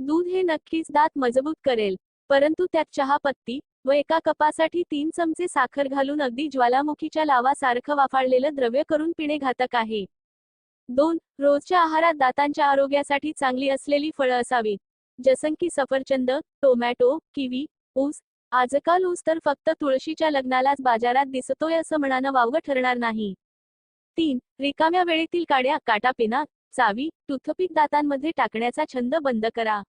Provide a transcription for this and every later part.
दूध हे नक्कीच दात मजबूत करेल. परंतु त्यात चहा पत्ती व एका कपासाठी तीन चमचे साखर घालून अगदी ज्वालामुखीच्या लावासारखं वाफाळलेलं द्रव्य करून पिणे घातक आहे. दोन रोजच्या आहारात दातांच्या आरोग्यासाठी चांगली असलेली फळं असावीत. जसं की सफरचंद टोमॅटो किवी ऊस. आजकाल ऊस तर फक्त तुळशीच्या लग्नालाच बाजारात दिसतोय असं म्हणानं वावगं ठरणार नाही. तीन रिकाम्या वेळेतील काड्या काटापिना चावी टूथपिक दातांमध्ये टाकण्याचा छंद बंद करा.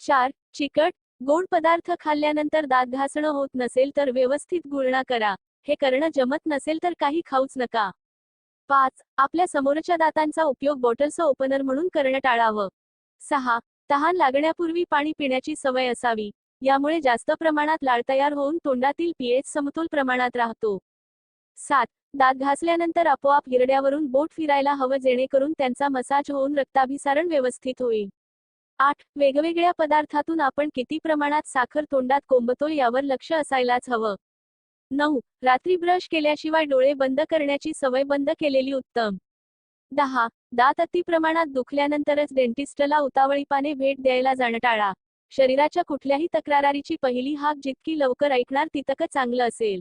चार चिकट गोड पदार्थ खाल्ल्यानंतर दात घासणं होत नसेल तर व्यवस्थित गुळणा करा. हे करणं जमत नसेल तर काही खाऊच नका. पाच आपल्या समोरच्या दातांचा उपयोग बॉटलचं ओपनर म्हणून करणं टाळावं. सहा तहान लागण्यापूर्वी पाणी पिण्याची सवय असावी. यामुळे जास्त प्रमाणात लाळ तयार होऊन तोंडातील पीएच समतोल प्रमाणात राहतो. सात दात घासल्यानंतर आपोआप हिरड्यावरून बोट फिरायला हवं जेणेकरून त्यांचा मसाज होऊन रक्ताभिसारण व्यवस्थित होईल. आठ. वेगवेगळ्या पदार्थातून आपण किती प्रमाणात साखर तोंडात कोंबतोय यावर लक्ष असायलाच हवं. नऊ. रात्री ब्रश केल्याशिवाय डोळे बंद करण्याची सवय बंद केलेली उत्तम. दहा. दात अति प्रमाणात दुखल्यानंतरच डेंटिस्टला उतावळीपाने भेट द्यायला जाणं टाळा शरीराच्या कुठल्याही तक्रारीची पहिली हाक जितकी लवकर ऐकणार तितकं चांगलं असेल.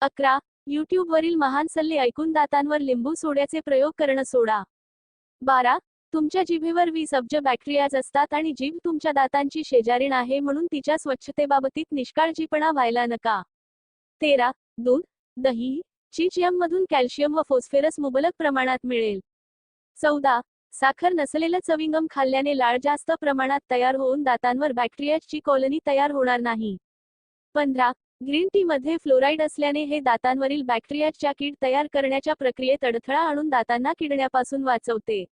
अकरा. यूट्यूबवरील महान सल्ले ऐकून दातांवर लिंबू सोड्याचे प्रयोग करणं सोडा. बारा तुमच्या जिभेवर वीस अब्ज बॅक्टेरियाज असतात आणि जीभ तुमच्या दातांची शेजारीण आहे म्हणून तिच्या स्वच्छतेबाबतीत निष्काळजीपणा व्हायला नका. तेरा दूध दही चीज मधून कॅल्शियम व फॉस्फेरस मुबलक प्रमाणात मिळेल. चौदा साखर नसलेलं चविंगम खाल्ल्याने लाळ जास्त प्रमाणात तयार होऊन दातांवर बॅक्टेरियाची कॉलनी तयार होणार नाही. पंधरा ग्रीन टी मध्ये फ्लोराईड असल्याने हे दातांवरील बॅक्टेरियाच्या कीड तयार करण्याच्या प्रक्रियेत अडथळा आणून दातांना किडण्यापासून वाचवते.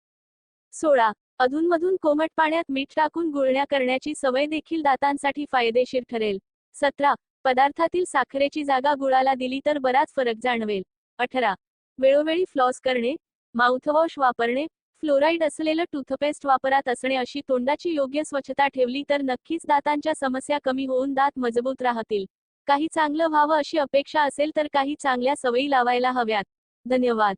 सोळा. अधूनमधून कोमट पाण्यात मीठ टाकून गुळण्या करण्याची सवय देखील दातांसाठी फायदेशीर ठरेल. सतरा. पदार्थातील साखरेची जागा गुळाला दिली तर बराच फरक जाणवेल. अठरा. वेळोवेळी फ्लॉस करणे माउथवॉश वापरणे फ्लोराईड असलेलं टूथपेस्ट वापरात असणे अशी तोंडाची योग्य स्वच्छता ठेवली तर नक्कीच दातांच्या समस्या कमी होऊन दात मजबूत राहतील. काही चांगलं व्हावं अशी अपेक्षा असेल तर काही चांगल्या सवयी लावायला हव्यात. धन्यवाद.